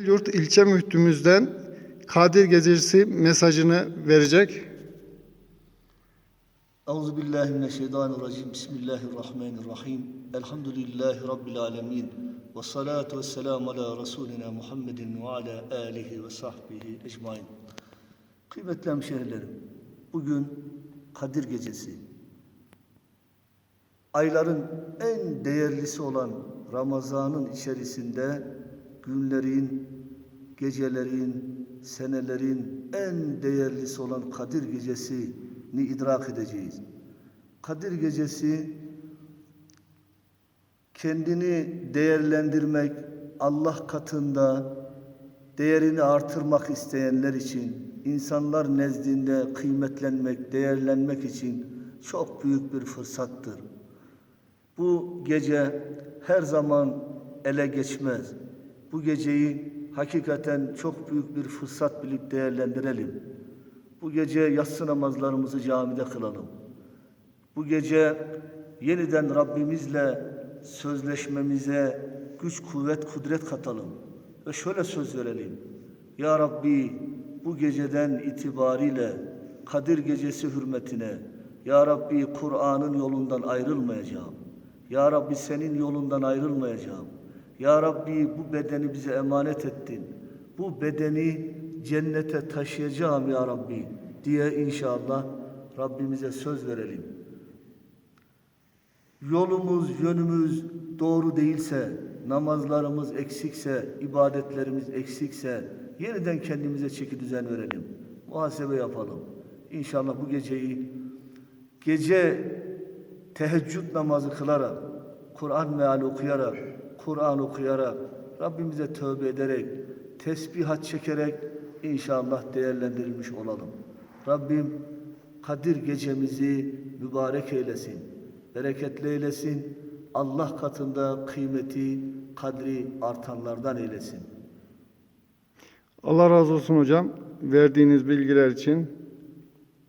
Yurt ilçe müftümüzden Kadir Gecesi mesajını verecek. Euzu billahi mineşşeytanirracim. Bismillahirrahmanirrahim. Elhamdülillahi rabbil alamin. Ve salatu vesselamu ala Resulina Muhammedin ve ala alihi ve sahbihi ecmaîn. Kıymetli hemşehrilerim, bugün Kadir Gecesi. Ayların en değerlisi olan Ramazan'ın içerisinde günlerin, gecelerin, senelerin en değerlisi olan Kadir Gecesi'ni idrak edeceğiz. Kadir Gecesi kendini değerlendirmek, Allah katında değerini artırmak isteyenler için, insanlar nezdinde kıymetlenmek, değerlenmek için çok büyük bir fırsattır. Bu gece her zaman ele geçmez. Bu geceyi hakikaten çok büyük bir fırsat bilip değerlendirelim. Bu gece yatsı namazlarımızı camide kılalım. Bu gece yeniden Rabbimizle sözleşmemize güç, kuvvet, kudret katalım. Ve şöyle söz verelim. Ya Rabbi bu geceden itibariyle Kadir Gecesi hürmetine Ya Rabbi Kur'an'ın yolundan ayrılmayacağım. Ya Rabbi senin yolundan ayrılmayacağım. Ya Rabbi bu bedeni bize emanet ettin. Bu bedeni cennete taşıyacağım ya Rabbi diye inşallah Rabbimize söz verelim. Yolumuz, yönümüz doğru değilse, namazlarımız eksikse, ibadetlerimiz eksikse yeniden kendimize çeki düzen verelim. Muhasebe yapalım. İnşallah bu geceyi gece teheccüd namazı kılarak, Kur'an meali okuyarak, Kur'an okuyarak, Rabbimize tövbe ederek, tesbihat çekerek inşallah değerlendirilmiş olalım. Rabbim Kadir gecemizi mübarek eylesin, bereketli eylesin. Allah katında kıymeti, kadri artanlardan eylesin. Allah razı olsun hocam verdiğiniz bilgiler için.